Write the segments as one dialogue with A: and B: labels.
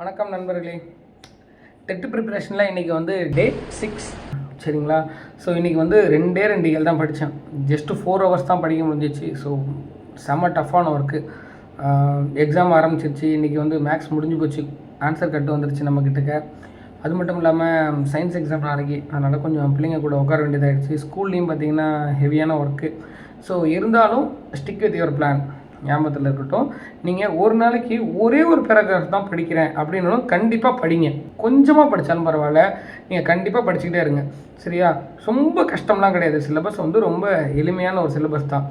A: வணக்கம் நண்பர்களே. டெட்டு ப்ரிப்பரேஷனில் இன்றைக்கி வந்து டே சிக்ஸ் சரிங்களா? ஸோ இன்றைக்கி வந்து ரெண்டே ரெண்டு இயல் தான் படித்தேன் ஜஸ்ட்டு ஃபோர் ஹவர்ஸ் தான் படிக்க முடிஞ்சிச்சு. ஸோ செம்ம டஃப்பான ஒர்க்கு எக்ஸாம் ஆரம்பிச்சிருச்சு. இன்றைக்கி வந்து மேக்ஸ் முடிஞ்சு போச்சு. ஆன்சர் கட்டு வந்துருச்சு நம்ம கிட்டக்க அது மட்டும் இல்லாமல் சயின்ஸ் எக்ஸாம் நாளைக்கு. அதனால் கொஞ்சம் பிள்ளைங்க கூட உட்கார வேண்டியதாகிடுச்சு ஸ்கூல்லேயும் பார்த்திங்கன்னா ஹெவியான ஒர்க்கு ஸோ இருந்தாலும் ஸ்டிக் வித் யுவர் பிளான் ஞாபகத்தில் இருக்கட்டும். நீங்கள் ஒரு நாளைக்கு ஒரே ஒரு பேராகிராஃப் தான் படிக்கிறேன் அப்படின்னாலும் கண்டிப்பாக படிங்க. கொஞ்சமாக படித்தாலும் பரவாயில்ல. நீங்கள் கண்டிப்பாக படிச்சுக்கிட்டே இருங்க. சரியா? ரொம்ப கஷ்டம்லாம் கிடையாது. சிலபஸ் வந்து ரொம்ப எளிமையான ஒரு சிலபஸ் தான்.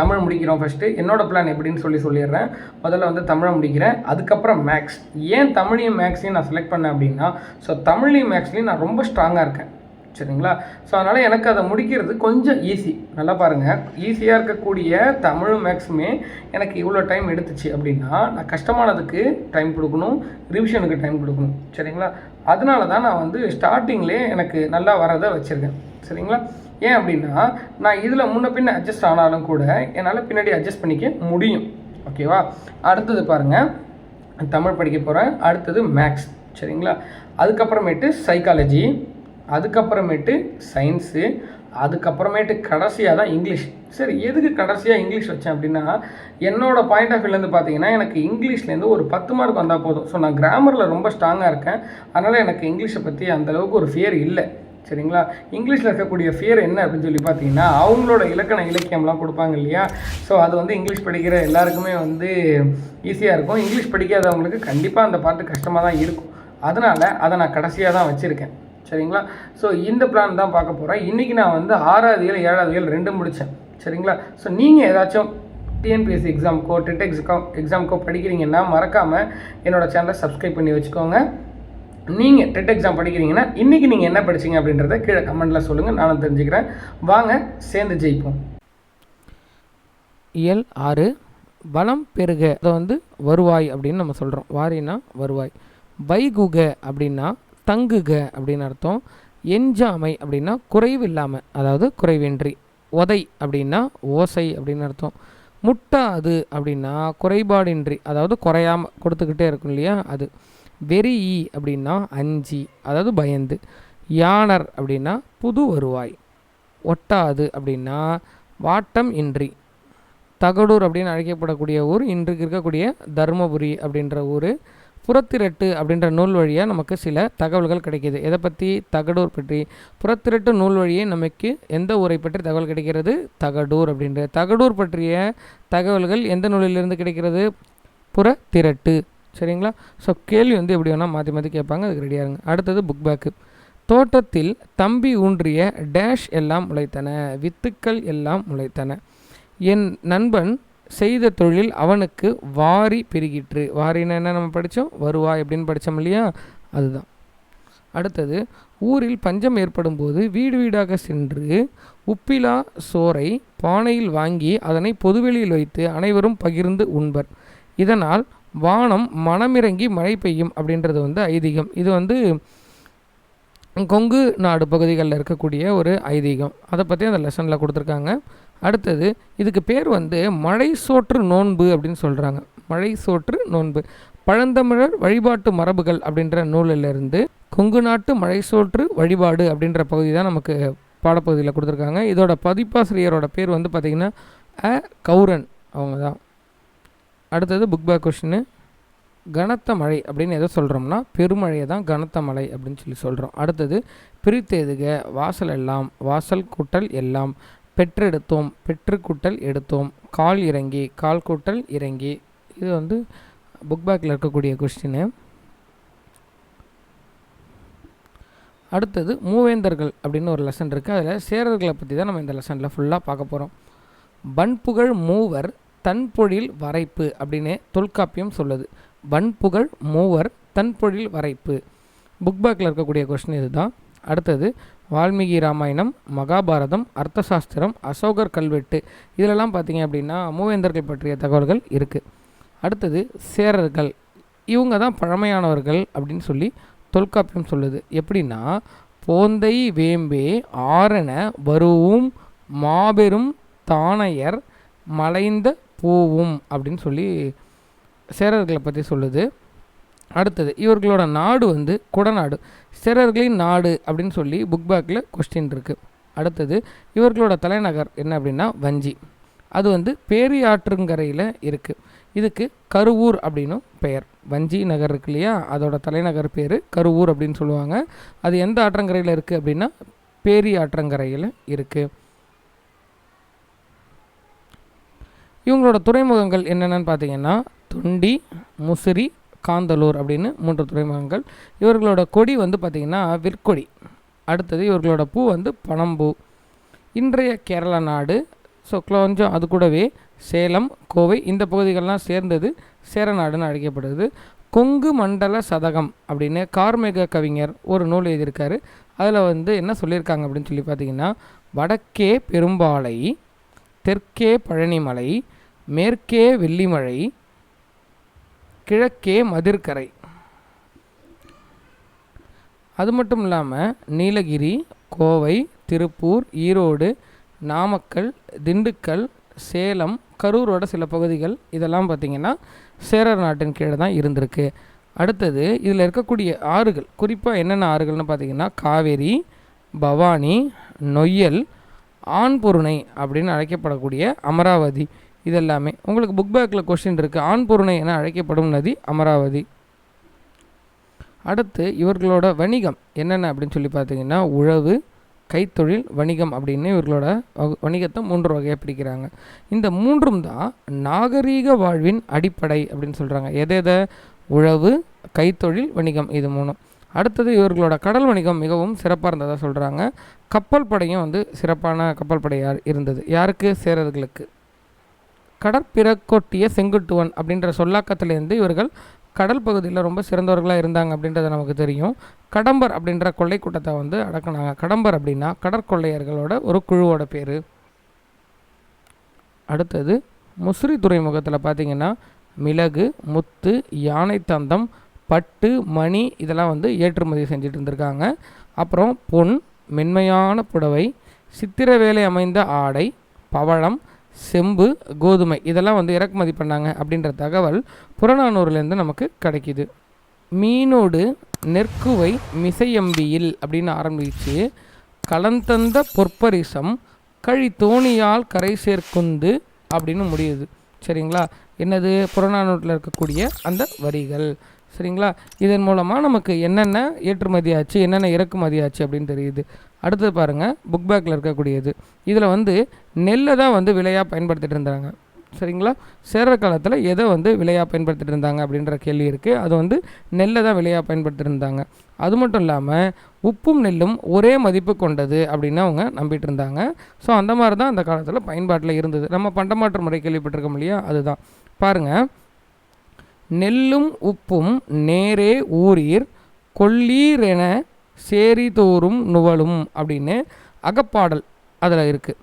A: தமிழ் முடிக்கிறோம் ஃபஸ்ட்டு என்னோடய பிளான் எப்படின்னு சொல்லி சொல்லிடுறேன். முதல்ல வந்து தமிழை முடிக்கிறேன். அதுக்கப்புறம் மேக்ஸ் ஏன் தமிழையும் மேக்ஸையும் நான் செலக்ட் பண்ணேன் அப்படின்னா ஸோ தமிழையும் மேக்ஸ்லையும் நான் ரொம்ப ஸ்ட்ராங்காக இருக்கேன். சரிங்களா? ஸோ அதனால் எனக்கு அதை முடிக்கிறது கொஞ்சம் ஈஸி நல்லா பாருங்கள் ஈஸியாக இருக்கக்கூடிய தமிழும் மேக்ஸுமே எனக்கு இவ்வளோ டைம் எடுத்துச்சு அப்படின்னா நான் கஷ்டமானதுக்கு டைம் கொடுக்கணும் ரிவிஷனுக்கு டைம் கொடுக்கணும். சரிங்களா? அதனால தான் நான் வந்து ஸ்டார்டிங்லேயே எனக்கு நல்லா வரதை வச்சுருக்கேன். சரிங்களா? ஏன் அப்படின்னா நான் இதில் முன்ன பின்ன அட்ஜஸ்ட் ஆனாலும் கூட என்னால் பின்னாடி அட்ஜஸ்ட் பண்ணிக்க முடியும். ஓகேவா அடுத்தது பாருங்கள் தமிழ் படிக்க போகிறேன் அடுத்தது மேக்ஸ் சரிங்களா? அதுக்கப்புறமேட்டு சைக்காலஜி அதுக்கப்புறமேட்டு சயின்ஸு அதுக்கப்புறமேட்டு கடைசியாக தான் இங்கிலீஷ் சரி எதுக்கு கடைசியாக இங்கிலீஷ் வச்சேன் அப்படின்னா என்னோட பாயிண்ட் ஆஃப் வியூலேருந்து பார்த்தீங்கன்னா எனக்கு இங்கிலீஷ்லேருந்து ஒரு பத்து மார்க் வந்தால் போதும். ஸோ நான் கிராமரில் ரொம்ப ஸ்ட்ராங்காக இருக்கேன். அதனால் எனக்கு இங்கிலீஷை பற்றி அந்தளவுக்கு ஒரு ஃபியர் இல்லை. சரிங்களா? இங்கிலீஷில் இருக்கக்கூடிய ஃபியர் என்ன அப்படின்னு சொல்லி பார்த்தீங்கன்னா அவங்களோட இலக்கண இலக்கியம்லாம் கொடுப்பாங்க இல்லையா? ஸோ அது வந்து இங்கிலீஷ் படிக்கிற எல்லாருக்குமே வந்து ஈஸியாக இருக்கும். இங்கிலீஷ் படிக்காதவங்களுக்கு கண்டிப்பாக அந்த பாட்டு கஷ்டமாக தான் இருக்கும். அதனால் அதை நான் கடைசியாக தான் வச்சுருக்கேன். சரிங்களா? ஸோ இந்த பிளான் தான் பார்க்க போகிறேன் இன்றைக்கி நான் வந்து ஆறாவது ஏழு ஏழாவது ஏழு ரெண்டும் முடித்தேன் சரிங்களா? ஸோ நீங்கள் ஏதாச்சும் டிஎன்பிஎஸ்சி எக்ஸாமுக்கோ டெட் எக்ஸாம் எக்ஸாமுக்கோ படிக்கிறீங்கன்னா மறக்காமல் என்னோடய சேனலை சப்ஸ்கிரைப் பண்ணி வச்சுக்கோங்க. நீங்கள் டெட் எக்ஸாம் படிக்கிறீங்கன்னா இன்றைக்கி நீங்கள் என்ன படிச்சீங்க அப்படின்றத கீழே கமெண்ட்டில் சொல்லுங்கள் நானும் தெரிஞ்சுக்கிறேன். வாங்க சேர்ந்து ஜெயிப்போம்.
B: இயல் ஆறு வளம் பெருக. அதை வந்து வருவாய் அப்படின்னு நம்ம சொல்கிறோம் வாரினா வருவாய். வைகுக அப்படின்னா தங்குக அப்படின்னு அர்த்தம். எஞ்சாமை அப்படின்னா குறைவு இல்லாமல் அதாவது குறைவின்றி. உதை அப்படின்னா ஓசை அப்படின்னு அர்த்தம். முட்டாது அப்படின்னா குறைபாடின்றி அதாவது குறையாமல் கொடுத்துக்கிட்டே இருக்கும் இல்லையா அது. வெறி அப்படின்னா அஞ்சி அதாவது பயந்து. யானர் அப்படின்னா புது வருவாய். ஒட்டாது அப்படின்னா வாட்டம் இன்றி. தகடூர் அப்படின்னு அழைக்கப்படக்கூடிய ஊர் இன்றைக்கு இருக்கக்கூடிய தருமபுரி அப்படின்ற ஊர். புறத்திரட்டு அப்படின்ற நூல் வழியாக நமக்கு சில தகவல்கள் கிடைக்கிது. எதை பற்றி தகடூர் பற்றி. புறத்திரட்டு நூல் வழியே நமக்கு எந்த ஊரை பற்றி தகவல் கிடைக்கிறது? தகடூர் அப்படின்ற. தகடூர் பற்றிய தகவல்கள் எந்த நூலிலிருந்து கிடைக்கிறது? புறத்திரட்டு. சரிங்களா? ஸோ கேள்வி வந்து எப்படி வேணால் மாற்றி மாற்றி கேட்பாங்க. அதுக்கு ரெடியாக இருங்க. அடுத்தது புக் பேக்கு தோட்டத்தில் தம்பி ஊன்றிய டேஷ் எல்லாம் முளைத்தன. வித்துக்கள் எல்லாம் முளைத்தன. என் நண்பன் செய்த தொழில் அவனுக்கு வாரி பெருகிற்று. வாரின்னா என்ன நம்ம படித்தோம் வருவாய் அப்படின்னு படித்தோம் இல்லையா? அதுதான். அடுத்தது ஊரில் பஞ்சம் ஏற்படும் போது வீடு வீடாக சென்று உப்பிலா சோறை பானையில் வாங்கி அதனை பொதுவெளியில் வைத்து அனைவரும் பகிர்ந்து உண்பர். இதனால் வானம் மனமிறங்கி மழை பெய்யும் அப்படின்றது வந்து ஐதீகம். இது வந்து கொங்கு நாடு பகுதிகளில் இருக்கக்கூடிய ஒரு ஐதீகம். அதை பற்றி அந்த லெசனில் கொடுத்துருக்காங்க. அடுத்தது இதுக்கு பேர் வந்து மழை சோற்று நோன்பு அப்படின்னு சொல்கிறாங்க மழை சோற்று நோன்பு. பழந்தமிழர் வழிபாட்டு மரபுகள் அப்படின்ற நூலிலிருந்து கொங்கு நாட்டு மழை சோற்று வழிபாடு அப்படின்ற பகுதி தான் நமக்கு பாடப்பகுதியில் கொடுத்துருக்காங்க. இதோட பதிப்பாசிரியரோட பேர் வந்து பார்த்திங்கன்னா அ. கௌரன் அவங்க தான். அடுத்தது புக் பேக் கொஷின்னு கனத்த மழை அப்படின்னு எதை சொல்கிறோம்னா பெருமழையை தான் கனத்த மழை அப்படின்னு சொல்லி சொல்கிறோம் அடுத்தது பிரித்தெதுக வாசல் எல்லாம் வாசல் கூட்டல் எல்லாம் பெற்றெடுத்தோம் பெற்று கூட்டல் எடுத்தோம் கால் இறங்கி கால் கூட்டல் இறங்கி. இது வந்து புக் பேக்கில் இருக்கக்கூடிய கொஸ்டின்னு அடுத்தது மூவேந்தர்கள் அப்படின்னு ஒரு லெசன் இருக்குது அதில் சேரர்களை பற்றி தான் நம்ம இந்த லெசனில் ஃபுல்லாக பார்க்க போகிறோம் பண்புகழ் மூவர் தன்பொழில் வரைப்பு அப்படின்னு தொல்காப்பியம் சொல்லுது. வன்புகழ் மூவர் தன்பொழில் வரைப்பு. புக் பேக்கில் இருக்கக்கூடிய கொஸ்டின் இதுதான். அடுத்தது வால்மீகி ராமாயணம் மகாபாரதம் அர்த்தசாஸ்திரம் அசோகர் கல்வெட்டு. இதிலெல்லாம் பார்த்தீங்க அப்படின்னா மூவேந்தர்கள் பற்றிய தகவல்கள் இருக்குது அடுத்தது சேரர்கள். இவங்க தான் பழமையானவர்கள் அப்படின்னு சொல்லி தொல்காப்பியம் சொல்லுது. எப்படின்னா போந்தை வேம்பே ஆரண வருவும் மாபெரும் தானையர் மலைந்த பூவும் அப்படின்னு சொல்லி சேரர்களை பற்றி சொல்லுது. அடுத்தது இவர்களோட நாடு வந்து குடநாடு. சேரர்களின் நாடு அப்படின்னு சொல்லி புக் பேக்கில் கொஸ்டின் இருக்குது அடுத்தது இவர்களோட தலைநகர் என்ன அப்படின்னா வஞ்சி. அது வந்து பேரியாற்றுங்கரையில் இருக்குது இதுக்கு கருவூர் அப்படின்னும் பெயர். வஞ்சி நகர் இருக்கு இல்லையா? அதோட தலைநகர் பேர் கருவூர் அப்படின்னு சொல்லுவாங்க. அது எந்த ஆற்றங்கரையில் இருக்குது அப்படின்னா பேரியாற்றங்கரையில் இருக்குது இவங்களோட துறைமுகங்கள் என்னென்னு பார்த்தீங்கன்னா தொண்டி முசிறி காந்தலூர் அப்படின்னு மூன்று துறைமுகங்கள். இவர்களோட கொடி வந்து பார்த்திங்கன்னா விற்கொடி. அடுத்தது இவர்களோட பூ வந்து பனம்பூ. இன்றைய கேரள நாடு. ஸோ கொஞ்சம் அது கூடவே சேலம் கோவை இந்த பகுதிகள்லாம் சேர்ந்தது சேரநாடுன்னு அழைக்கப்படுது. கொங்கு மண்டல சதகம் அப்படின்னு கார்மேக கவிஞர் ஒரு நூல் எழுதியிருக்காரு. அதில் வந்து என்ன சொல்லியிருக்காங்க அப்படின்னு சொல்லி பார்த்தீங்கன்னா வடக்கே பெரும்பாலை தெற்கே பழனிமலை மேற்கே வெள்ளிமலை கிழக்கே மதிர்கரை. அது மட்டும் இல்லாமல் நீலகிரி கோவை திருப்பூர் ஈரோடு நாமக்கல் திண்டுக்கல் சேலம் கரூரோட சில பகுதிகள் இதெல்லாம் பார்த்திங்கன்னா சேரர் நாட்டின் கீழே தான் இருந்திருக்கு. அடுத்தது இதில் இருக்கக்கூடிய ஆறுகள் குறிப்பாக என்னென்ன ஆறுகள்னு பார்த்திங்கன்னா காவேரி பவானி நொய்யல் ஆண்பொருணை அப்படின்னு அழைக்கப்படக்கூடிய அமராவதி. இதெல்லாமே. உங்களுக்கு புக் பேக்கில் கொஸ்டின் இருக்குது ஆண்பொருணை என அழைக்கப்படும் நதி அமராவதி. அடுத்து இவர்களோட வணிகம் என்னென்ன அப்படின்னு சொல்லி பார்த்தீங்கன்னா உழவு கைத்தொழில் வணிகம் அப்படின்னு இவர்களோட வணிகத்தை மூன்று வகையாக பிரிக்கிறாங்க. இந்த மூன்றும் தான் நாகரீக வாழ்வின் அடிப்படை அப்படின்னு சொல்கிறாங்க எதை எதை? உழவு கைத்தொழில் வணிகம் இது மூணும். அடுத்தது இவர்களோட கடல் வணிகம் மிகவும் சிறப்பாக இருந்ததாக சொல்கிறாங்க கப்பல் படையும் வந்து சிறப்பான கப்பல் படையாக இருந்தது. யாருக்கு? சேரர்களுக்கு. கடற்பிறக்கொட்டிய செங்குட்டுவன் அப்படின்ற சொல்லாக்கத்திலேருந்து இவர்கள் கடல் பகுதியில் ரொம்ப சிறந்தவர்களாக இருந்தாங்க அப்படின்றது நமக்கு தெரியும். கடம்பர் அப்படின்ற கொள்ளை கூட்டத்தை வந்து அடக்குனாங்க. கடம்பர் அப்படின்னா கடற்கொள்ளையர்களோட ஒரு குழுவோட பேர். அடுத்தது முசிறி துறைமுகத்தில் பார்த்தீங்கன்னா மிளகு முத்து யானை தந்தம் பட்டு மணி இதெல்லாம் வந்து ஏற்றுமதி செஞ்சுட்டு இருந்திருக்காங்க. அப்புறம் பொன் மென்மையான புடவை சித்திர வேலை அமைந்த ஆடை பவழம் செம்பு கோதுமை இதெல்லாம் வந்து இறக்குமதி பண்ணாங்க அப்படின்ற தகவல் புறநானூறுலேருந்து நமக்கு கிடைக்கிது. மீனோடு நெற்குவை மிசையம்பியில் அப்படின்னு ஆரம்பித்து கலந்தந்த பொற்பரிசம் கழி தோணியால் கரை சேர்க்குந்து அப்படின்னு முடியுது. சரிங்களா? என்னது? புறநானூற்றில் இருக்கக்கூடிய அந்த வரிகள். சரிங்களா? இதன் மூலமாக நமக்கு என்னென்ன ஏற்றுமதி ஆச்சு என்னென்ன இறக்குமதி ஆச்சு அப்படின்னு தெரியுது. அடுத்தது பாருங்கள் புக் பேக்கில் இருக்கக்கூடியது. இதில் வந்து நெல்லை தான் வந்து விலையாக பயன்படுத்திட்டு இருந்தாங்க. சரிங்களா? சேர காலத்தில் எதை வந்து விலையாக பயன்படுத்திட்டு இருந்தாங்க அப்படின்ற கேள்வி இருக்குது அது வந்து நெல்லை தான் விலையாக பயன்படுத்திட்டு இருந்தாங்க. அது மட்டும் இல்லாமல் உப்பும் நெல்லும் ஒரே மதிப்பு கொண்டது அப்படின்னு அவங்க நம்பிட்டு இருந்தாங்க. ஸோ அந்த மாதிரி தான் அந்த காலத்தில் பயன்பாட்டில் இருந்தது. நம்ம பண்டமாற்று முறை கேள்விப்பட்டிருக்கோம் இல்லையா? அதுதான். பாருங்கள் நெல்லும் உப்பும் நேரே ஊரீர் சேரி சேரிதோறும் நுவலும் அப்படின்னு அகப்பாடல் அதில் இருக்குது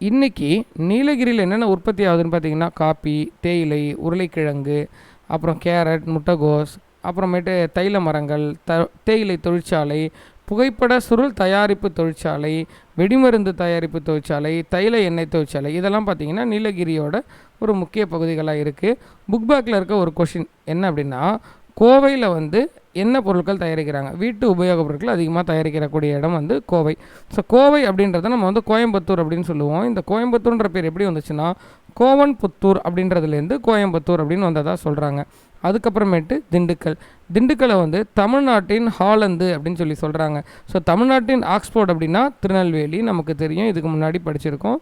B: இன்றைக்கி நீலகிரியில் என்னென்ன உற்பத்தி ஆகுதுன்னு பார்த்தீங்கன்னா காப்பி தேயிலை உருளைக்கிழங்கு அப்புறம் கேரட் முட்டைகோஸ் அப்புறமேட்டு தைல மரங்கள் த தேயிலை தொழிற்சாலை புகைப்பட சுருள் தயாரிப்பு தொழிற்சாலை வெடிமருந்து தயாரிப்பு தொழிற்சாலை தைல எண்ணெய் தொழிற்சாலை இதெல்லாம் பார்த்திங்கன்னா நீலகிரியோட ஒரு முக்கிய பகுதிகளாக இருக்குது புக் பேக்கில் இருக்க ஒரு கொஷின் என்ன அப்படின்னா கோவையில் வந்து என்ன பொருட்கள் தயாரிக்கிறாங்க? வீட்டு உபயோகப் பொருட்கள் அதிகமாக தயாரிக்கிறக்கூடிய இடம் வந்து கோவை. ஸோ கோவை அப்படின்றத நம்ம வந்து கோயம்புத்தூர் அப்படின்னு சொல்லுவோம். இந்த கோயம்புத்தூர்ன்ற பேர் எப்படி வந்துச்சுன்னா கோவன் புத்தூர் அப்படின்றதுலேருந்து கோயம்புத்தூர் அப்படின்னு வந்ததாக சொல்கிறாங்க அதுக்கப்புறமேட்டு திண்டுக்கல். திண்டுக்கலை வந்து தமிழ்நாட்டின் ஹாலந்து அப்படின்னு சொல்லி சொல்கிறாங்க ஸோ தமிழ்நாட்டின் ஆக்ஸ்போர்ட் அப்படின்னா திருநெல்வேலி நமக்கு தெரியும். இதுக்கு முன்னாடி படிச்சிருக்கோம்.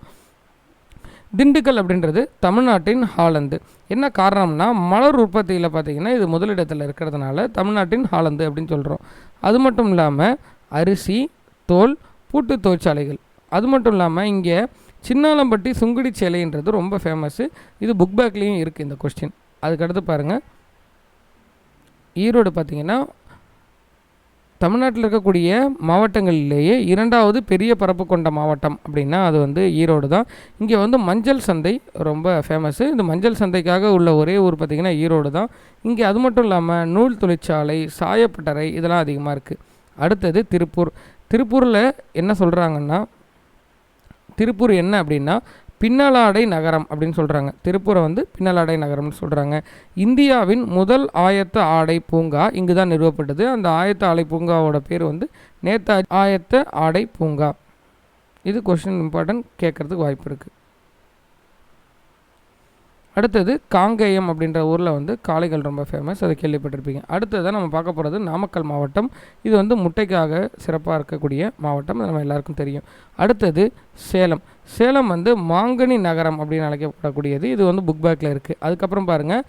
B: திண்டுக்கல் அப்படின்றது தமிழ்நாட்டின் ஹாலந்து. என்ன காரணம்னா மலர் உற்பத்தியில் பார்த்திங்கன்னா இது முதலிடத்தில் இருக்கிறதுனால தமிழ்நாட்டின் ஹாலந்து அப்படின்னு சொல்கிறோம் அது மட்டும் இல்லாமல் அரிசி தோல் பூட்டு தொழிற்சாலைகள். அது மட்டும் இல்லாமல் இங்கே சின்னாலம்பட்டி சுங்குடி சேலைன்றது ரொம்ப ஃபேமஸ்ஸு இது புக் பேக்லேயும் இருக்குது இந்த கொஸ்டின் அதுக்கடுத்து பாருங்கள் ஈரோடு பார்த்தீங்கன்னா தமிழ்நாட்டில் இருக்கக்கூடிய மாவட்டங்களிலேயே இரண்டாவது பெரிய பரப்பு கொண்ட மாவட்டம் அப்படின்னா அது வந்து ஈரோடு தான். இங்கே வந்து மஞ்சள் சந்தை ரொம்ப ஃபேமஸ்ஸு இந்த மஞ்சள் சந்தைக்காக உள்ள ஒரே ஊர் பார்த்திங்கன்னா ஈரோடு தான். இங்கே அது மட்டும் இல்லாமல் நூல் தொழிற்சாலை சாயப்பட்டறை இதெல்லாம் அதிகமாக இருக்குது அடுத்தது திருப்பூர். திருப்பூரில் என்ன சொல்கிறாங்கன்னா திருப்பூர் என்ன அப்படின்னா பின்னலாடை நகரம் அப்படின்னு சொல்கிறாங்க திருப்பூரை வந்து பின்னலாடை நகரம்னு சொல்கிறாங்க இந்தியாவின் முதல் ஆயத்த ஆடை பூங்கா இங்கு தான் நிறுவப்பட்டது. அந்த ஆயத்த ஆடை பூங்காவோட பேர் வந்து நேதாஜி ஆயத்த ஆடை பூங்கா. இது கொஷின் இம்பார்ட்டன்ட் கேட்குறதுக்கு வாய்ப்பு இருக்குது அடுத்தது காங்கேயம் அப்படின்ற ஊரில் வந்து காளைகள் ரொம்ப ஃபேமஸ் அதை கேள்விப்பட்டிருப்பீங்க. அடுத்ததான் நம்ம பார்க்க போகிறது நாமக்கல் மாவட்டம். இது வந்து முட்டைக்காக சிறப்பாக இருக்கக்கூடிய மாவட்டம் நம்ம எல்லாருக்கும் தெரியும். அடுத்தது சேலம். சேலம் வந்து மாங்கனி நகரம் அப்படின்னு அழைக்கப்படக்கூடியது. இது வந்து புக் பேக்கில் இருக்குது அதுக்கப்புறம் பாருங்கள்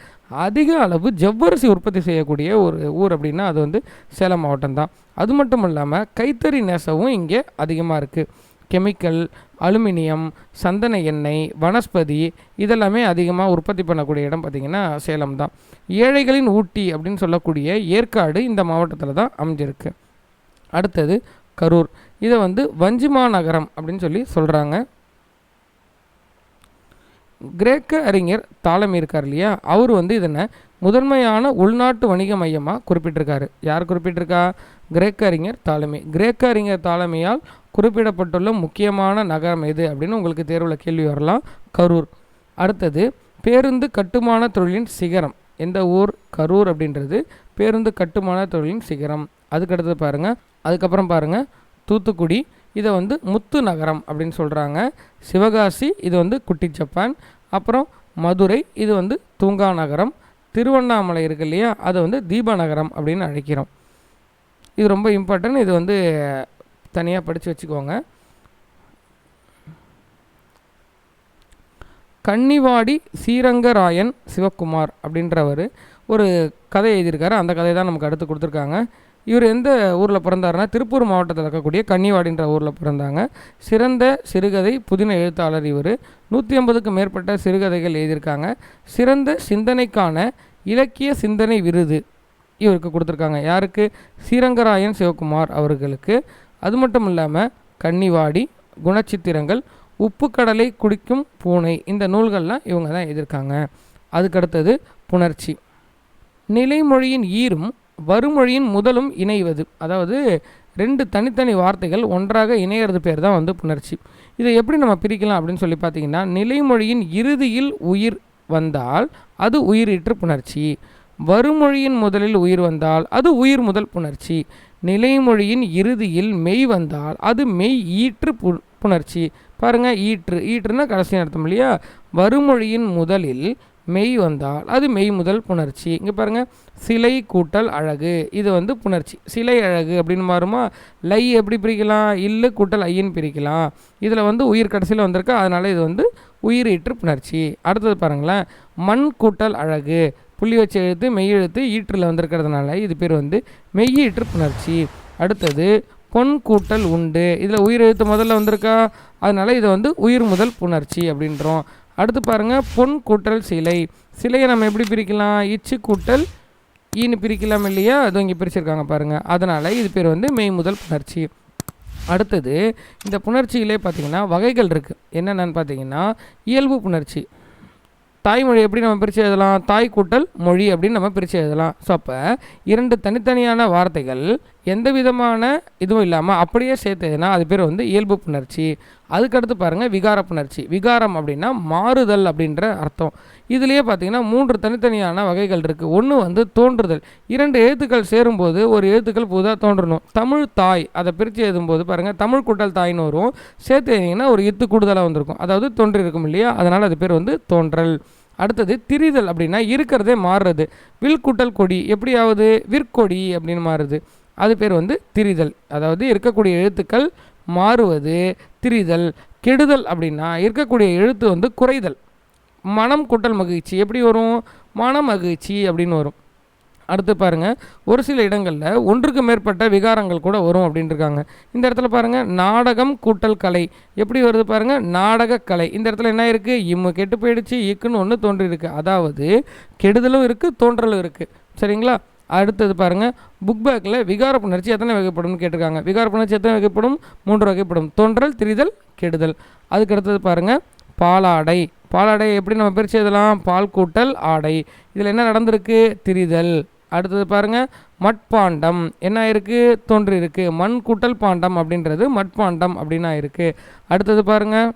B: அதிக அளவு ஜவ்வரிசி உற்பத்தி செய்யக்கூடிய ஒரு ஊர் அப்படின்னா அது வந்து சேலம் மாவட்டம் தான். அது மட்டும் இல்லாமல் கைத்தறி நெசவும் இங்கே அதிகமாக இருக்குது கெமிக்கல் அலுமினியம் சந்தன எண்ணெய் வனஸ்பதி இதெல்லாமே அதிகமாக உற்பத்தி பண்ணக்கூடிய இடம் பார்த்திங்கன்னா சேலம் தான். ஏழைகளின் ஊட்டி அப்படின்னு சொல்லக்கூடிய ஏற்காடு இந்த மாவட்டத்தில் தான் அமைஞ்சிருக்கு. அடுத்தது கரூர். இதை வந்து வஞ்சிமா நகரம் அப்படின்னு சொல்லி சொல்கிறாங்க கிரேக்க அறிஞர் தாளம் இருக்கார் இல்லையா? அவர் வந்து இதனை முதன்மையான உள்நாட்டு வணிக மையமாக குறிப்பிட்டிருக்காரு. யார் குறிப்பிட்டிருக்கா? கிரேக்க அறிஞர் தாளமி. கிரேக்க அறிஞர் தாளமையால் குறிப்பிடப்பட்டுள்ள முக்கியமான நகரம் எது அப்படின்னு உங்களுக்கு தேர்வில் கேள்வி வரலாம். கரூர். அடுத்தது பேருந்து கட்டுமான தொழிலின் சிகரம். எந்த ஊர்? கரூர் அப்படின்றது. பேருந்து கட்டுமான தொழிலின் சிகரம். அதுக்கடுத்து பாருங்கள் அதுக்கப்புறம் பாருங்கள் தூத்துக்குடி. இதை வந்து முத்து நகரம் அப்படின்னு சொல்கிறாங்க சிவகாசி இது வந்து குட்டி ஜப்பான். அப்புறம் மதுரை இது வந்து தூங்கா நகரம். திருவண்ணாமலை இருக்கு இல்லையா? அதை வந்து தீபநகரம் அப்படின்னு அழைக்கிறோம். இது ரொம்ப இம்பார்ட்டன்ட் இது வந்து தனியாக படித்து வச்சுக்கோங்க. கன்னிவாடி ஸ்ரீரங்கராயன் சிவக்குமார் அப்படின்றவர் ஒரு கதை எழுதியிருக்காரு. அந்த கதை தான் நமக்கு அடுத்து கொடுத்துருக்காங்க. இவர் எந்த ஊரில் பிறந்தாருன்னா திருப்பூர் மாவட்டத்தில் இருக்கக்கூடிய கன்னிவாடின்ற ஊரில் பிறந்தாங்க. சிறந்த சிறுகதை புதின எழுத்தாளர் இவர். நூற்றி ஐம்பதுக்கும் மேற்பட்ட சிறுகதைகள் எழுதியிருக்காங்க. சிறந்த சிந்தனைக்கான இலக்கிய சிந்தனை விருது இவருக்கு கொடுத்துருக்காங்க. யாருக்கு? ஸ்ரீரங்கராயன் சிவகுமார் அவர்களுக்கு. அது மட்டும் இல்லாமல் கன்னிவாடி குணச்சித்திரங்கள் உப்பு கடலை குடிக்கும் பூனை இந்த நூல்கள்லாம் இவங்க தான் எழுதியிருக்காங்க. அதுக்கடுத்தது புணர்ச்சி. நிலைமொழியின் ஈரும் வறுமொழியின் முதலும் இணைவது. அதாவது ரெண்டு தனித்தனி வார்த்தைகள் ஒன்றாக இணையிறது பேர் தான் வந்து புணர்ச்சி. இதை எப்படி நம்ம பிரிக்கலாம் அப்படின்னு சொல்லி பார்த்தீங்கன்னா நிலைமொழியின் இறுதியில் உயிர் வந்தால் அது உயிரீற்று புணர்ச்சி. வறுமொழியின் முதலில் உயிர் வந்தால் அது உயிர் முதல் புணர்ச்சி. நிலைமொழியின் இறுதியில் மெய் வந்தால் அது மெய் ஈற்று பு புணர்ச்சி. பாருங்கள் ஈற்று. ஈற்றுனா கடைசி அர்த்தம் இல்லையா? வறுமொழியின் முதலில் மெய் வந்தால் அது மெய் முதல் புணர்ச்சி. இங்கே பாருங்கள் சிலை கூட்டல் அழகு. இது வந்து புணர்ச்சி. சிலை அழகு அப்படின்னு மாறுமா? லை எப்படி பிரிக்கலாம்? இல்லு கூட்டல் ஐயின்னு பிரிக்கலாம். இதில் வந்து உயிர் கடைசியில் வந்திருக்கு. அதனால் இது வந்து உயிரீற்று புணர்ச்சி. அடுத்தது பாருங்களேன் மண் கூட்டல் அழகு. புள்ளி வச்ச எழுத்து மெய் எழுத்து ஈற்றில் வந்திருக்கிறதுனால இது பேர் வந்து மெய்யீற்று புணர்ச்சி. அடுத்தது பொன் கூட்டல் உண்டு. இதில் உயிர் எழுத்து முதல்ல வந்திருக்கா? அதனால் இதை வந்து உயிர் முதல் புணர்ச்சி அப்படின்றோம். அடுத்து பாருங்கள் பொன் கூட்டல் சிலை. சிலையை நம்ம எப்படி பிரிக்கலாம்? இச்சு கூட்டல் ஈன்னு பிரிக்கலாம் இல்லையா? அது இங்கே பிரிச்சிருக்காங்க பாருங்கள் அதனால் இது பேர் வந்து மெய் முதல் புணர்ச்சி. அடுத்தது இந்த புணர்ச்சியிலே பார்த்தீங்கன்னா வகைகள் இருக்குது என்னென்னு பார்த்தீங்கன்னா இயல்பு புணர்ச்சி. தாய்மொழி எப்படி நம்ம பிரித்து எழுதலாம்? தாய் கூட்டல் மொழி அப்படின்னு நம்ம பிரித்து எழுதலாம். ஸோ அப்போ இரண்டு தனித்தனியான வார்த்தைகள் எந்த விதமான இதுவும் இல்லாமல் அப்படியே சேர்த்ததுன்னா அது பேர் வந்து இயல்பு புணர்ச்சி. அதுக்கடுத்து பாருங்கள் விகார புணர்ச்சி. விகாரம் அப்படின்னா மாறுதல் அப்படின்ற அர்த்தம். இதுலேயே பார்த்தீங்கன்னா மூன்று தனித்தனியான வகைகள் இருக்குது ஒன்று வந்து தோன்றுதல். இரண்டு எழுத்துக்கள் சேரும்போது ஒரு எழுத்துக்கள் புதுதாக தோன்றணும். தமிழ் தாய் அதை பிரித்து எழுதும்போது பாருங்கள் தமிழ் கூட்டல் தாய்னு வரும். சேர்த்து எழுதிங்கன்னா ஒரு இத்து கூடுதலாக வந்திருக்கும். அதாவது தோன்றி இருக்கும் இல்லையா? அதனால் அது பேர் வந்து தோன்றல். அடுத்தது திரிதல் அப்படின்னா இருக்கிறதே மாறுறது. வில் கூட்டல் கொடி எப்படியாவது விற்கொடி அப்படின்னு மாறுது. அது பேர் வந்து திரிதல். அதாவது இருக்கக்கூடிய எழுத்துக்கள் மாறுவது திரிதல் கெடுதல் அப்படின்னா இருக்கக்கூடிய எழுத்து வந்து குறைதல். மனம் கூட்டல் மகிழ்ச்சி. எப்படி வரும்? மன மகிழ்ச்சி அப்படின்னு வரும். அடுத்து பாருங்கள் ஒரு சில இடங்களில் ஒன்றுக்கு மேற்பட்ட விகாரங்கள் கூட வரும் அப்படின்ட்டுருக்காங்க இந்த இடத்துல பாருங்கள் நாடகம் கூட்டல் கலை. எப்படி வருது பாருங்கள் நாடகக்கலை கலை. இந்த இடத்துல என்ன இருக்குது இம்மு கெட்டு போயிடுச்சு. இக்குன்னு ஒன்று தோன்றியிருக்கு. அதாவது கெடுதலும் இருக்குது தோன்றலும் இருக்குது சரிங்களா? அடுத்தது பாருங்கள் புக் பேக்கில் விகார புணர்ச்சி எத்தனை வகைப்படும்னு கேட்டிருக்காங்க. விகார புணர்ச்சி எத்தனை வகைப்படும்? மூன்று வகைப்படும். தோன்றல் திரிதல் கெடுதல். அதுக்கு அடுத்தது பாருங்கள் பாலாடை. பாலாடை எப்படி நம்ம பிரித்து எழுதலாம்? பால் கூட்டல் ஆடை. இதில் என்ன நடந்திருக்கு? திரிதல். அடுத்தது பாருங்கள் மட்பாண்டம். என்ன இருக்குது தோன்று இருக்குது மண் கூட்டல் பாண்டம் அப்படின்றது மட்பாண்டம் அப்படின்னா இருக்குது அடுத்தது பாருங்கள்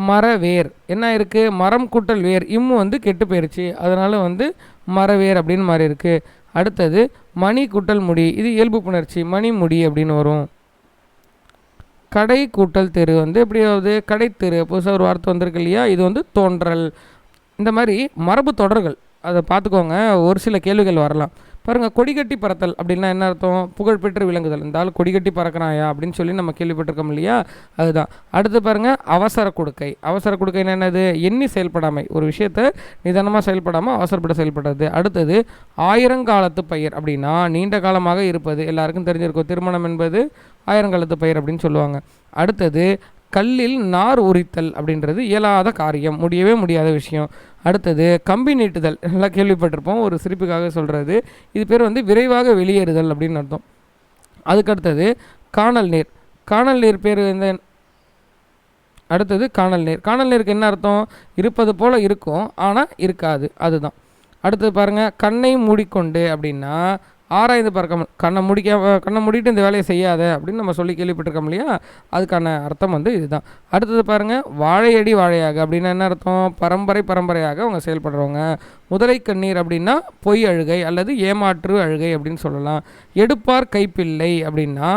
B: மரவேர். என்ன இருக்குது மரம் கூட்டல் வேர். இம்மு வந்து கெட்டு போயிருச்சு. அதனால் வந்து மரவேர் அப்படின்னு மாறி இருக்குது அடுத்தது மணி கூட்டல் முடி. இது இயல்பு புணர்ச்சி. மணி முடி அப்படின்னு வரும். கடை கூட்டல் தெரு வந்து எப்படியாவது கடை தெரு. புதுசாக ஒரு வார்த்தை வந்திருக்கு இல்லையா? இது வந்து தோன்றல். இந்த மாதிரி மரபு தொடர்கள். அதை பார்த்துக்கோங்க. ஒரு சில கேள்விகள் வரலாம். பாருங்கள் கொடிகட்டி பறத்தல் அப்படின்னா என்ன அர்த்தம்? புகழ்பெற்று விளங்குதல். இந்த ஆள் கொடிகட்டி பறக்கிறாயா அப்படின்னு சொல்லி நம்ம கேள்விப்பட்டிருக்கோம் இல்லையா? அதுதான். அடுத்து பாருங்கள் அவசர கொடுக்கை. அவசர கொடுக்கைன்னா என்னது? எண்ணி செயல்படாமை. ஒரு விஷயத்தை நிதானமாக செயல்படாமல் அவசரப்பட்டு செயல்படுறது. அடுத்தது ஆயிரங்காலத்து பயிர் அப்படின்னா நீண்ட காலமாக இருப்பது. எல்லாருக்கும் தெரிஞ்சிருக்கும். திருமணம் என்பது ஆயிரங்காலத்து பயிர் அப்படின்னு சொல்லுவாங்க. அடுத்தது கல்லில் நார் உரித்தல் அப்படின்றது இயலாத காரியம் முடியவே முடியாத விஷயம். அடுத்தது கம்பி நீட்டுதல். நல்லா கேள்விப்பட்டிருப்போம். ஒரு சிரிப்புக்காக சொல்கிறது இது பேர் வந்து விரைவாக வெளியேறுதல் அப்படின்னு அர்த்தம். அதுக்கடுத்தது காணல் நீர். காணல் நீர் பேர் இந்த அடுத்தது காணல் நீர். காணல் நீருக்கு என்ன அர்த்தம்? இருப்பது போல் இருக்கும் ஆனால் இருக்காது. அதுதான். அடுத்தது பாருங்கள் கண்ணை மூடிக்கொண்டு அப்படின்னா ஆராய்ந்து பார்க்க கண்ணை முடிக்க கண்ணை மூடிட்டு இந்த வேலையை செய்யாத அப்படின்னு நம்ம சொல்லி கேள்விப்பட்டிருக்கோம் இல்லையா? அதுக்கான அர்த்தம் வந்து இதுதான். அடுத்தது பாருங்கள் வாழையடி வாழையாக அப்படின்னா என்ன அர்த்தம்? பரம்பரை பரம்பரையாக அவங்க செயல்படுறவங்க. முதலை கண்ணீர் அப்படின்னா பொய் அழுகை அல்லது ஏமாற்று அழுகை அப்படின்னு சொல்லலாம். எடுப்பார் கைப்பிள்ளை அப்படின்னா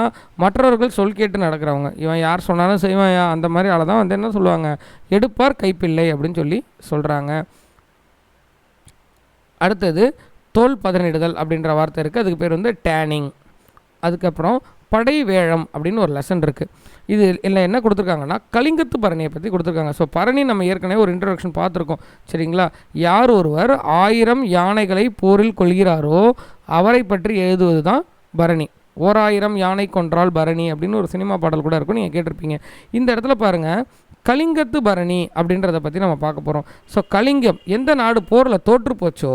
B: மற்றவர்கள் சொல் கேட்டு நடக்கிறவங்க. இவன் யார் சொன்னாலும் செய்வான் அந்த மாதிரி ஆளை தான் வந்து என்ன சொல்லுவாங்க? எடுப்பார் கைப்பிள்ளை அப்படின்னு சொல்லி சொல்கிறாங்க அடுத்தது தோல் பதனிடுதல் அப்படின்ற வார்த்தை இருக்குது அதுக்கு பேர் வந்து டேனிங் அதுக்கப்புறம் படை வேழம் அப்படின்னு ஒரு லெசன் இருக்குது இது இல்லை என்ன கொடுத்துருக்காங்கன்னா கலிங்கத்து பரணியை பற்றி கொடுத்துருக்காங்க. ஸோ பரணி நம்ம ஏற்கனவே ஒரு இன்ட்ரடக்ஷன் பார்த்துருக்கோம். சரிங்களா? யார் ஒருவர் ஆயிரம் யானைகளை போரில் கொள்கிறாரோ அவரை பற்றி எழுதுவது தான் பரணி. ஓர் ஆயிரம் யானை கொன்றால் பரணி அப்படின்னு ஒரு சினிமா பாடல் கூட இருக்கும். நீங்கள் கேட்டிருப்பீங்க. இந்த இடத்துல பாருங்கள் கலிங்கத்து பரணி அப்படின்றத பற்றி நம்ம பார்க்க போகிறோம் ஸோ கலிங்கம் எந்த நாடு போரில் தோற்று போச்சோ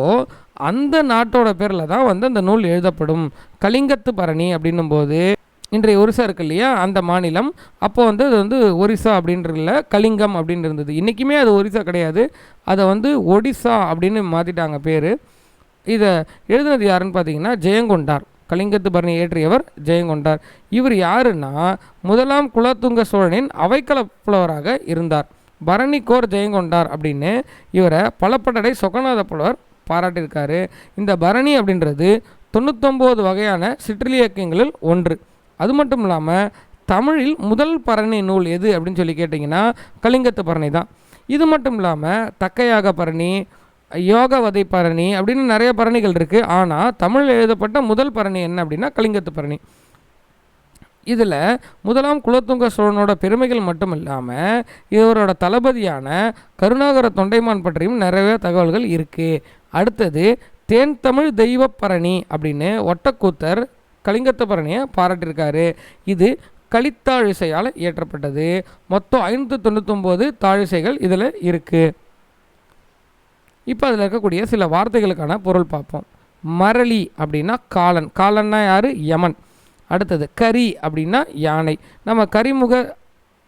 B: அந்த நாட்டோட பேரில் தான் வந்து அந்த நூல் எழுதப்படும். கலிங்கத்து பரணி அப்படின்னும் போது இன்றைய ஒரிசா இருக்கு இல்லையா? அந்த மாநிலம். அப்போ வந்து அது வந்து ஒரிசா அப்படின்றதுல கலிங்கம் அப்படின்னு இருந்தது. இன்றைக்குமே அது ஒரிசா கிடையாது. அதை வந்து ஒடிசா அப்படின்னு மாற்றிட்டாங்க பேர். இதை எழுதுனது யாருன்னு பார்த்தீங்கன்னா ஜெயங்கொண்டார். கலிங்கத்து பரணி ஏற்றியவர் ஜெயங்கொண்டார். இவர் யாருன்னா முதலாம் குலத்துங்க சோழனின் அவைக்கல புலவராக இருந்தார். பரணிக்கோர் ஜெயங்கொண்டார் அப்படின்னு இவரை பலப்படடை சொகநாத புலவர் பாராட்டியிருக்காரு. இந்த பரணி அப்படின்றது தொண்ணூத்தொம்போது வகையான சிற்றிலியக்கங்களில் ஒன்று. அது மட்டும் இல்லாமல் தமிழில் முதல் பரணி நூல் எது அப்படின்னு சொல்லி கேட்டிங்கன்னா கலிங்கத்து பரணி தான். இது மட்டும் இல்லாமல் தக்கையாக பரணி யோகவதை பரணி அப்படின்னு நிறைய பரணிகள் இருக்குது ஆனால் தமிழில் எழுதப்பட்ட முதல் பரணி என்ன அப்படின்னா கலிங்கத்து பரணி. இதில் முதலாம் குலத்துங்க சோழனோட பெருமைகள் மட்டும் இல்லாமல் இவரோட தளபதியான கருணாகர தொண்டைமான் பற்றியும் நிறைய தகவல்கள் இருக்குது அடுத்தது தேன் தமிழ் தெய்வப்பரணி அப்படின்னு ஒட்டக்கூத்தர் கலிங்கத்த பரணியை பாராட்டியிருக்காரு. இது கலித்தாழிசையால் இயற்றப்பட்டது. மொத்தம் ஐநூற்றி தொண்ணூத்தொம்போது தாழிசைகள் இதில் இருக்குது இப்போ அதில் இருக்கக்கூடிய சில வார்த்தைகளுக்கான பொருள் பார்ப்போம். மரளி அப்படின்னா காலன். காலன்னா யார்? யமன். அடுத்தது கரி அப்படின்னா யானை. நம்ம கரிமுக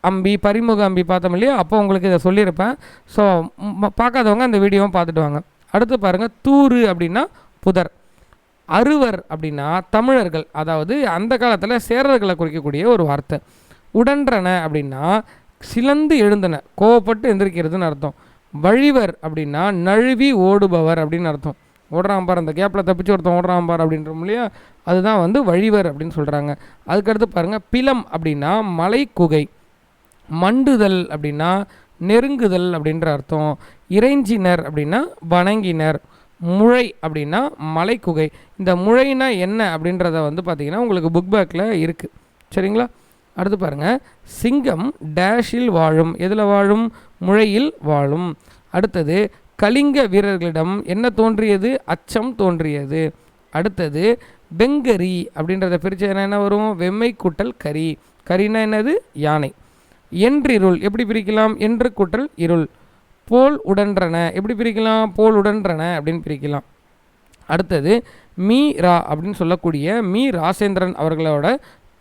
B: அம்பி பரிமுக அம்பி பார்த்தோம் இல்லையா? அப்போ உங்களுக்கு இதை சொல்லியிருப்பேன். ஸோ பார்க்காதவங்க அந்த வீடியோவும் பார்த்துட்டு வாங்க. அடுத்து பாருங்கள் தூறு அப்படின்னா புதர். அறுவர் அப்படின்னா தமிழர்கள் அதாவது அந்த காலத்தில் சேரர்களை குறிக்கக்கூடிய ஒரு வார்த்தை. உடன்றன அப்படின்னா சிலந்து எழுந்தன கோவப்பட்டு எந்திரிக்கிறதுன்னு அர்த்தம். வழிவர் அப்படின்னா நழுவி ஓடுபவர் அப்படின்னு அர்த்தம். ஓடுறான் பார் அந்த கேப்பில் தப்பிச்சு ஒருத்தன் ஓடுறான் பார் அப்படின்ற மொழியா அதுதான் வந்து வழிவர் அப்படின்னு சொல்கிறாங்க அதுக்கடுத்து பாருங்கள் பிலம் அப்படின்னா மலை குகை மண்டுதல் அப்படின்னா நெருங்குதல் அப்படின்ற அர்த்தம். இறைஞ்சினர் அப்படின்னா வணங்கினர் முழை அப்படின்னா மலைக்குகை இந்த முழைனா என்ன அப்படின்றத வந்து பார்த்திங்கன்னா உங்களுக்கு புக் பேக்கில் இருக்குது சரிங்களா? அடுத்து பாருங்கள் சிங்கம் டேஷில் வாழும். எதில் வாழும்? முழையில் வாழும். அடுத்தது கலிங்க வீரர்களிடம் என்ன தோன்றியது? அச்சம் தோன்றியது. அடுத்தது பெங்கரி அப்படின்றத பிரித்து என்ன வரும்? வெம்மை கூட்டல் கரி. கரினா என்னது? யானை. என்றிருள் எப்படி பிரிக்கலாம்? என்று கூட்டல் இருள். போல் உடன்றன. எப்படி பிரிக்கலாம்? போல் உடன்றன அப்படின்னு பிரிக்கலாம். அடுத்தது மீ ரா அப்படின்னு சொல்லக்கூடிய மீ ராசேந்திரன் அவர்களோட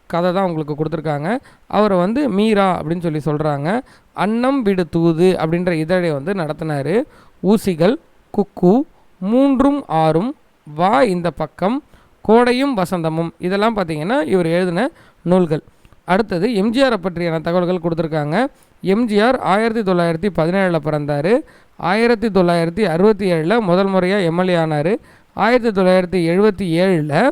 B: கதை தான் உங்களுக்கு கொடுத்துருக்காங்க. அவரை வந்து மீரா அப்படின்னு சொல்லி சொல்கிறாங்க அன்னம் விடு தூது அப்படின்ற இதழை வந்து நடத்தினார். ஊசிகள் குக்கு மூன்றும் ஆறும் வா இந்த பக்கம் கோடையும் வசந்தமும். இதெல்லாம் பார்த்திங்கன்னா இவர் எழுதின நூல்கள். அடுத்தது எம்ஜிஆரை பற்றியான தகவல்கள் கொடுத்துருக்காங்க. எம்ஜிஆர் ஆயிரத்தி தொள்ளாயிரத்தி பதினேழில் பிறந்தார். ஆயிரத்தி தொள்ளாயிரத்தி அறுபத்தி ஏழில் முதல் முறையாக எம்எல்ஏ ஆனார். ஆயிரத்தி தொள்ளாயிரத்தி எழுபத்தி ஏழில்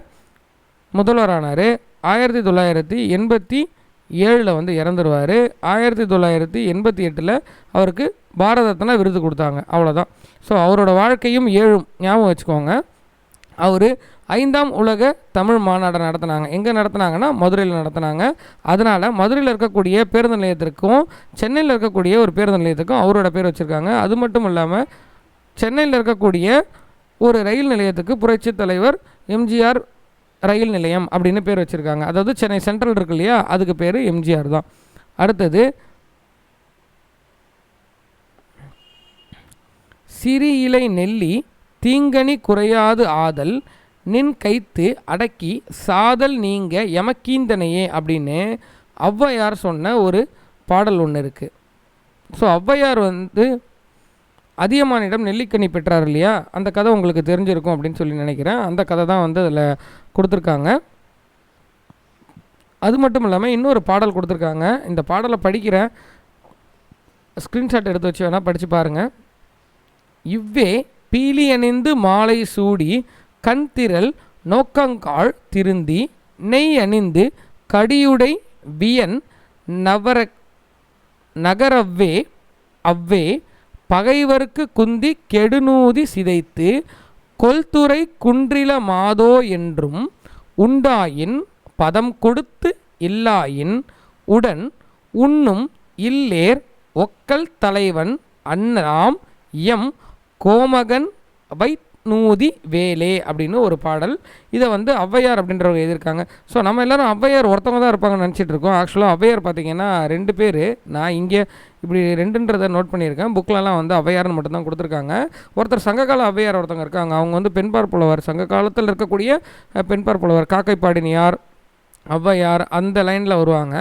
B: முதல்வரானார் ஆயிரத்தி தொள்ளாயிரத்தி எண்பத்தி ஏழில் வந்து இறந்துருவார். ஆயிரத்தி தொள்ளாயிரத்தி எண்பத்தி எட்டில் அவருக்கு பாரத ரத்னா விருது கொடுத்தாங்க அவ்வளோதான் ஸோ அவரோட வாழ்க்கையும் ஏழும் ஞாபகம் வச்சுக்கோங்க. அவர் ஐந்தாம் உலக தமிழ் மாநாடை நடத்தினாங்க. எங்கே நடத்தினாங்கன்னா மதுரையில் நடத்தினாங்க. அதனால் மதுரையில் இருக்கக்கூடிய பேருந்து நிலையத்திற்கும் சென்னையில் இருக்கக்கூடிய ஒரு பேருந்து நிலையத்துக்கும் அவரோட பேர் வச்சுருக்காங்க. அது மட்டும் இல்லாமல் சென்னையில் இருக்கக்கூடிய ஒரு ரயில் நிலையத்துக்கு புரட்சித் தலைவர் எம்ஜிஆர் ரயில் நிலையம் அப்படின்னு பேர் வச்சுருக்காங்க. அதாவது சென்னை சென்ட்ரல் இருக்கு இல்லையா? அதுக்கு பேர் எம்ஜிஆர் தான். அடுத்தது சிறு இலை நெல்லி தீங்கனி குறையாது ஆதல் நின் கைத்து அடக்கி சாதல் நீங்க எமக்கீந்தனையே அப்படின்னு ஔவையார் சொன்ன ஒரு பாடல் ஒன்று இருக்குது ஸோ ஔவையார் வந்து அதியமானிடம் நெல்லிக்கனி பெற்றார் இல்லையா? அந்த கதை உங்களுக்கு தெரிஞ்சிருக்கும் அப்படின்னு சொல்லி நினைக்கிறேன். அந்த கதை தான் வந்து அதில் கொடுத்துருக்காங்க. அது மட்டும் இல்லாமல் இன்னொரு பாடல் கொடுத்துருக்காங்க. இந்த பாடலை படிக்கிறேன் ஸ்க்ரீன்ஷாட் எடுத்து வச்சு வேணால் படித்து பாருங்கள் இவ்வே பீலியணிந்து மாலை சூடி கண்திரள் நோக்கங்கால் திருந்தி நெய் அணிந்து கடியுடை வியன் நவர நகரவ்வே அவ்வே பகைவர்க்கு குந்தி கெடுநூதி சிதைத்து கொல்துறை குன்றில மாதோ என்றும் உண்டாயின் பதம் கொடுத்து இல்லாயின் உடன் உண்ணும் இல்லேர் ஒக்கல் தலைவன் அண்ணாம் எம் கோமகன் வைநூதி வேலே அப்படின்னு ஒரு பாடல். இதை வந்து ஔவையார் அப்படின்றவங்க எழுதியிருக்காங்க. ஸோ நம்ம எல்லோரும் ஔவையார் ஒருத்தவங்க தான் இருப்பாங்கன்னு நினச்சிட்டு இருக்கோம். ஆக்சுவலாக ஔவையார் பார்த்தீங்கன்னா ரெண்டு பேர். நான் இங்கே இப்படி ரெண்டுன்றதை நோட் பண்ணியிருக்கேன். புக்லலாம் வந்து ஔவையார்னு மட்டும்தான் கொடுத்துருக்காங்க. ஒருத்தர் சங்ககால ஔவையார் ஒருத்தவங்க இருக்காங்க. அவங்க வந்து பெண்பார் புலவர் சங்க காலத்தில் இருக்கக்கூடிய பெண்பார் புலவர் காக்கைப்பாடினியார் ஔவையார் அந்த லைனில் வருவாங்க.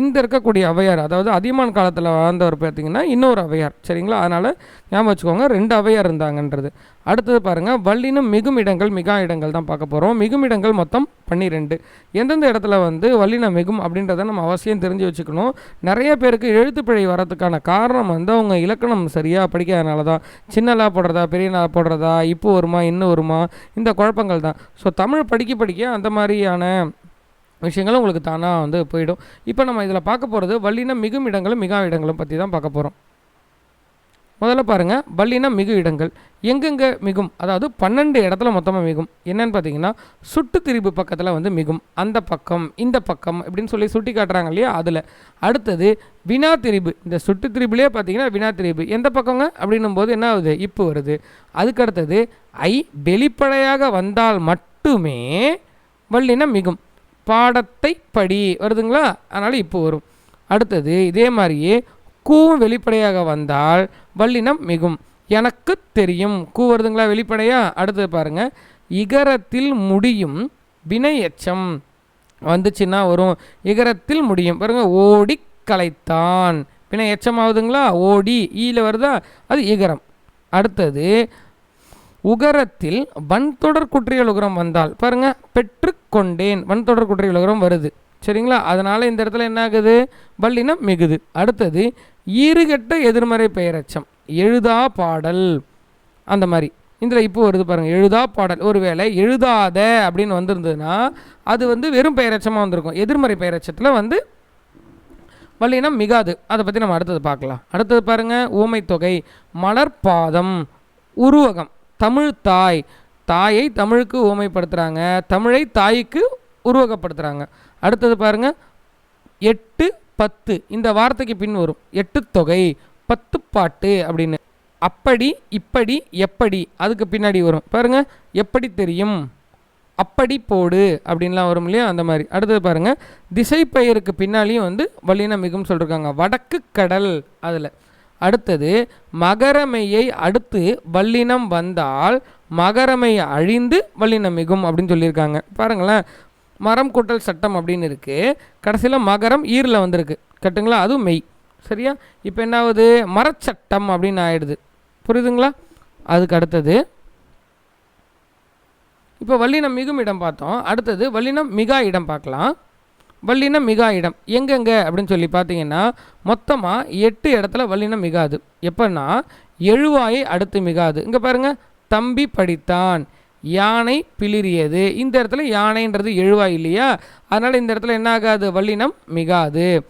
B: இந்த இருக்கக்கூடிய ஔவையார் அதாவது அதியமான் காலத்தில் வாழ்ந்தவர் பார்த்திங்கன்னா இன்னொரு ஔவையார் சரிங்களா? அதனால் ஞாபகம் வச்சுக்கோங்க ரெண்டு ஔவையார் இருந்தாங்கன்றது. அடுத்தது பாருங்கள் வல்லினம் மிகும் இடங்கள் மிகா இடங்கள் தான் பார்க்க போகிறோம் மிகும் இடங்கள் மொத்தம் பன்னிரெண்டு. எந்தெந்த இடத்துல வந்து வல்லினம் மிகும் அப்படின்றத நம்ம அவசியம் தெரிஞ்சு வச்சுக்கணும். நிறைய பேருக்கு எழுத்துப்பிழை வரதுக்கான காரணம் வந்து அவங்க இலக்கணம் சரியாக படிக்காதனால தான். சின்னலா போடுறதா பெரியலா போடுறதா இப்போ வருமா இன்னும் வருமா இந்த குழப்பங்கள் தான். ஸோ தமிழ் படிக்க படிக்க அந்த மாதிரியான விஷயங்களும் உங்களுக்கு தானாக வந்து போயிடும். இப்போ நம்ம இதில் பார்க்க போகிறது வல்லினம் மிகும் இடங்களும் மிகா இடங்களும் பற்றி தான் பார்க்க போகிறோம் முதல்ல பாருங்கள் வல்லினம் மிகு இடங்கள். எங்கெங்கே மிகும்? அதாவது பன்னெண்டு இடத்துல மொத்தமாக மிகும். என்னன்னு பார்த்தீங்கன்னா சுட்டு திரிபு பக்கத்தில் வந்து மிகும். அந்த பக்கம் இந்த பக்கம் இப்படின்னு சொல்லி சுட்டி காட்டுறாங்க இல்லையா? அதில். அடுத்தது வினா திரிபு. இந்த சுட்டு திரிபுலேயே பார்த்தீங்கன்னா வினா திரிபு. எந்த பக்கங்க? அப்படின்னும் போது என்ன ஆகுது? இப்போ வருது. அதுக்கு அடுத்தது ஐ வெளிப்படையாக வந்தால் மட்டுமே வல்லினம் மிகும். பாடத்தை படி வருதுங்களா? அதனால் இப்போ வரும். அடுத்தது இதே மாதிரியே கூவும் வெளிப்படையாக வந்தால் வல்லினம் மிகும். எனக்கு தெரியும். கூ வருதுங்களா வெளிப்படையா? அடுத்தது பாருங்க. இகரத்தில் முடியும் வினை எச்சம். வந்துச்சுன்னா வரும். இகரத்தில் முடியும். பாருங்க ஓடி கலைத்தான். வினை எச்சமாகுதுங்களா ஓடி ஈயில் வருதா? அது இகரம். அடுத்தது உகரத்தில் வன்தொடர் குற்றியல் உகரம் வந்தால் பாருங்கள் பெற்றுக்கொண்டேன். வன்தொடர் குற்றியல் உகரம் வருது. சரிங்களா? அதனால் இந்த இடத்துல என்ன ஆகுது? வல்லினம் மிகுது. அடுத்தது ஈறுகெட்ட எதிர்மறை பெயரச்சம். எழுதா பாடல். அந்த மாதிரி. இதில் இப்போ வருது பாருங்கள் எழுதா பாடல். ஒருவேளை எழுதாத அப்படின்னு வந்திருந்ததுன்னா அது வந்து வெறும் பெயரச்சமாக வந்திருக்கும். எதிர்மறை பெயரச்சத்தில் வந்து வல்லினம் மிகாது. அதை பற்றி நம்ம அடுத்தது பார்க்கலாம். அடுத்தது பாருங்கள் ஊமை தொகை மலர்பாதம் உருவகம். தமிழ் தாய். தாயை தமிழுக்கு உவமைப்படுத்துகிறாங்க தமிழை தாய்க்கு உருவகப்படுத்துகிறாங்க அடுத்தது பாருங்கள் எட்டு பத்து. இந்த வார்த்தைக்கு பின் வரும். எட்டு தொகை பத்து பாட்டு அப்படின்னு. அப்படி இப்படி எப்படி? அதுக்கு பின்னாடி வரும். பாருங்கள் எப்படி தெரியும்? அப்படி போடு அப்படின்லாம் வரும் இல்லையா? அந்த மாதிரி. அடுத்தது பாருங்கள் திசை பெயருக்கு பின்னாலேயும் வந்து வல்லினம் மிகும் சொல்லியிருக்காங்க வடக்கு கடல் அதில். அடுத்தது மகரமையை அடுத்து வல்லினம் வந்தால் மகரமை அழிந்து வல்லினம் மிகும் அப்படின்னு சொல்லியிருக்காங்க. பாருங்களேன் மரம் கூட்டல் சட்டம் அப்படின்னு இருக்குது கடைசியில் மகரம் ஈரில் வந்திருக்கு. கட்டுங்களா? அதுவும் மெய். சரியா? இப்போ என்ன ஆகுது மரச்சட்டம் அப்படின்னு ஆயிடுது. புரியுதுங்களா? அதுக்கு அடுத்தது இப்போ வல்லினம் மிகும் இடம் பார்த்தோம். அடுத்தது வல்லினம் மிகா இடம் பார்க்கலாம். வல்லினம் மிகா இடம். எங்கெங்க? அப்படின்னு சொல்லி பார்த்தீங்கன்னா மொத்தமாக எட்டு இடத்துல வல்லினம் மிகாது. எப்போன்னா எழுவாயை அடுத்து மிகாது. இங்கே பாருங்க தம்பி படித்தான். யானை பிளிரியது இந்த இடத்துல யானைன்றது எழுவாய் இல்லையா? அதனால் இந்த இடத்துல என்ன ஆகாது? வல்லினம் மிகாது.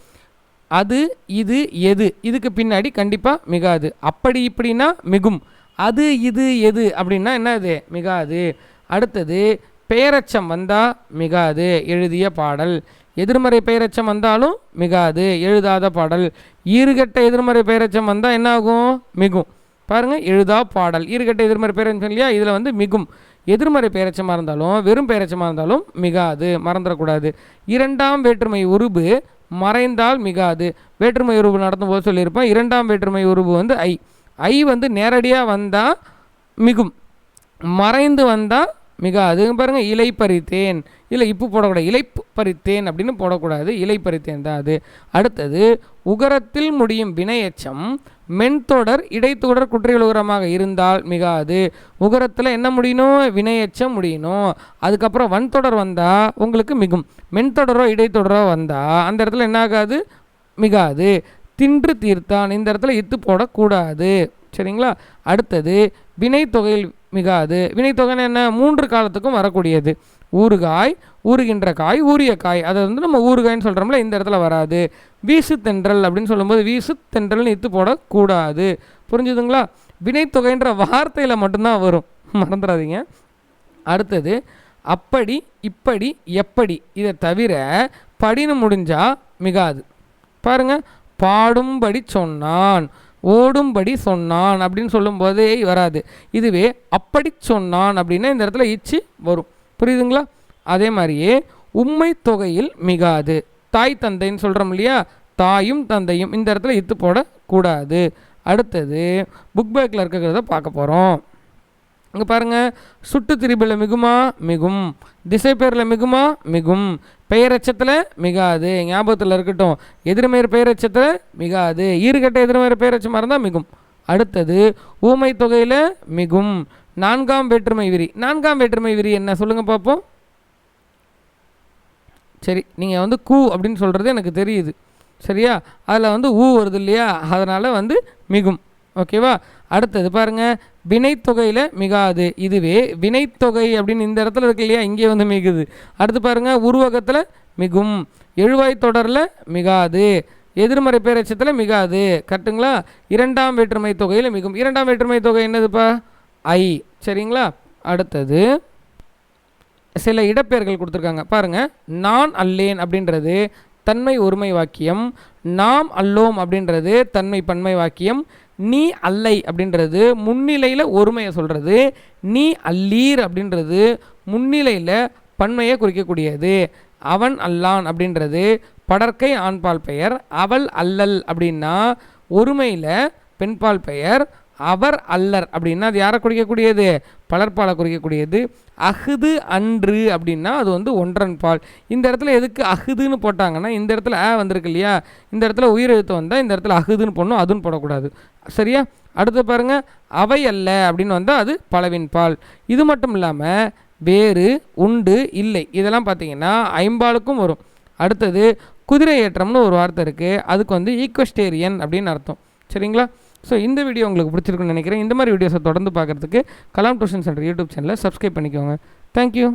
B: அது இது எது? இதுக்கு பின்னாடி கண்டிப்பாக மிகாது. அப்படி இப்படின்னா மிகும். அது இது எது? அப்படின்னா என்ன இது மிகாது. அடுத்தது பேரச்சம் வந்தால் மிகாது. எழுதிய பாடல். எதிர்மறை பெயரச்சம் வந்தாலும் மிகாது எழுதாத பாடல். ஈறுகட்ட எதிர்மறை பெயரச்சம் வந்தால் என்ன ஆகும் மிகும். பாருங்கள் எழுதா பாடல். ஈறுகட்ட எதிர்மறை பெயரச்சம் இல்லையா? இதில் வந்து மிகும். எதிர்மறை பெயரச்சமாக இருந்தாலும் வெறும் பெயரச்சமாக இருந்தாலும் மிகாது மறந்துடக்கூடாது. இரண்டாம் வேற்றுமை உருபு மறைந்தால் மிகாது. வேற்றுமை உருவு நடத்தும்போது சொல்லியிருப்பேன் இரண்டாம் வேற்றுமை உருவு வந்து ஐ. ஐ வந்து நேரடியாக வந்தால் மிகும். மறைந்து வந்தால் மிகாது பாருங்கள் இலை பறித்தேன். இல்லை இப்போ போடக்கூடாது. இலை பறித்தேன் அப்படின்னு போடக்கூடாது. இலை பறித்தேன் தான் அது. அடுத்தது உகரத்தில் முடியும் வினையச்சம் மென்தொடர் இடைத்தொடர் குற்றியல் உகரமாக இருந்தால் மிகாது உகரத்தில் என்ன முடியணும் வினையச்சம் முடியணும் அதுக்கப்புறம் வன்தொடர் வந்தால் உங்களுக்கு மிகும். மென்தொடரோ இடைத்தொடரோ வந்தால் அந்த இடத்துல என்ன ஆகாது? மிகாது தின்று தீர்த்தான். இந்த இடத்துல இத்து போடக்கூடாது. சரிங்களா? அடுத்தது வினைத்தொகையில் மிகாது. வினைத்தொகைன்னு என்ன? மூன்று காலத்துக்கும் வரக்கூடியது. ஊறுகாய் ஊறுகின்ற காய் ஊறிய காய். அதை வந்து நம்ம ஊறுகாய்ன்னு சொல்கிறோம்ல இந்த இடத்துல வராது. வீசு தென்றல் அப்படின்னு சொல்லும்போது வீசு தென்றல்னு இத்து போடக்கூடாது. புரிஞ்சுதுங்களா? வினைத்தொகைன்ற வார்த்தையில் மட்டும்தான் வரும். மறந்துடாதீங்க அடுத்தது அப்படி இப்படி எப்படி? இதை தவிர படின்னு முடிஞ்சால் மிகாது. பாருங்க. பாடும்படி சொன்னான். ஓடும்படி சொன்னான் அப்படின்னு சொல்லும்போதே வராது. இதுவே அப்படி சொன்னான் அப்படின்னா இந்த இடத்துல இச்சு வரும். புரியுதுங்களா? அதே மாதிரியே உண்மை தொகையில் மிகாது. தாய் தந்தைன்னு சொல்கிறோம் இல்லையா? தாயும் தந்தையும் இந்த இடத்துல இத்து போடக்கூடாது. அடுத்தது புக் பேக்கில் இருக்கிறத பார்க்க போகிறோம் இங்கே பாருங்கள் சுட்டு திரிபில் மிகுமா? மிகும். திசை பேரில் மிகுமா? மிகும். பெயரச்சத்தில் மிகாது. ஞாபகத்தில் இருக்கட்டும். எதிர்மறை பெயரச்சத்தில் மிகாது. ஈறுகட்ட எதிர்மறை பெயரச்சமாக இருந்தால் மிகும். அடுத்தது ஊமை தொகையில் மிகும். நான்காம் வேற்றுமை விரி. நான்காம் வேற்றுமை விரி என்ன? சொல்லுங்கள் பார்ப்போம் சரி நீங்கள் வந்து கூ அப்படின்னு சொல்கிறது எனக்கு தெரியுது. சரியா? அதில் வந்து ஊ வருது இல்லையா? அதனால் வந்து மிகும். ஓகேவா? அடுத்தது பாருங்க வினைத்தொகையில் மிகாது. இதுவே வினைத்தொகை அப்படின்னு இந்த இடத்துல இருக்கு இல்லையா? இங்கே வந்து மிகுது. அடுத்து பாருங்க உருவகத்தில் மிகும். எழுவாய் தொடரில் மிகாது. எதிர்மறை பேரட்சத்தில் மிகாது. கரெக்டுங்களா? இரண்டாம் வேற்றுமை தொகையில் மிகும். இரண்டாம் வேற்றுமை தொகை என்னதுப்பா? ஐ. சரிங்களா? அடுத்தது சில இடப்பெயர்கள் கொடுத்துருக்காங்க. பாருங்கள் நான் அல்லேன் அப்படின்றது தன்மை ஒருமை வாக்கியம். நாம் அல்லோம் அப்படின்றது தன்மை பன்மை வாக்கியம். நீ அல்லை அப்படின்றது முன்னிலையில் ஒருமையை சொல்கிறது நீ அல்லீர் அப்படின்றது முன்னிலையில் பன்மையை குறிக்கக்கூடியது. அவன் அல்லான் அப்படின்றது படற்கை ஆண்பால் பெயர். அவள் அல்லல் அப்படின்னா ஒருமையில் பெண்பால் பெயர். அவர் அல்லர் அப்படின்னா அது யாரை குறிக்கக்கூடியது? பலர்பாலை குறிக்கக்கூடியது. அகுது அன்று அப்படின்னா அது வந்து ஒன்றன் பால். இந்த இடத்துல எதுக்கு அகுதுன்னு போட்டாங்கன்னா இந்த இடத்துல ஆ வந்திருக்கு இல்லையா? இந்த இடத்துல உயிரெழுத்து வந்தால் இந்த இடத்துல அகுதுன்னு போடணும் அதுன்னு போடக்கூடாது. சரியா? அடுத்து பாருங்க அவை அல்ல அப்படின்னு வந்தால் அது பலவின் பால். இது மட்டும் இல்லாமல் வேறு உண்டு இல்லை இதெல்லாம் பார்த்தீங்கன்னா ஐம்பாலுக்கும் வரும். அடுத்தது குதிரை ஏற்றம்னு ஒரு வார்த்தை இருக்குது அதுக்கு வந்து ஈக்வஸ்டேரியன் அப்படின்னு அர்த்தம். சரிங்களா? ஸோ இந்த வீடியோ உங்களுக்கு பிடிச்சிருக்குன்னு நினைக்கிறேன். இந்த மாதிரி வீடியோஸை தொடர்ந்து பார்க்குறதுக்கு கலாம் டியூஷன் சென்டர் யூடியூப் சேனலை சப்ஸ்கிரைப் பண்ணிக்கோங்க. Thank you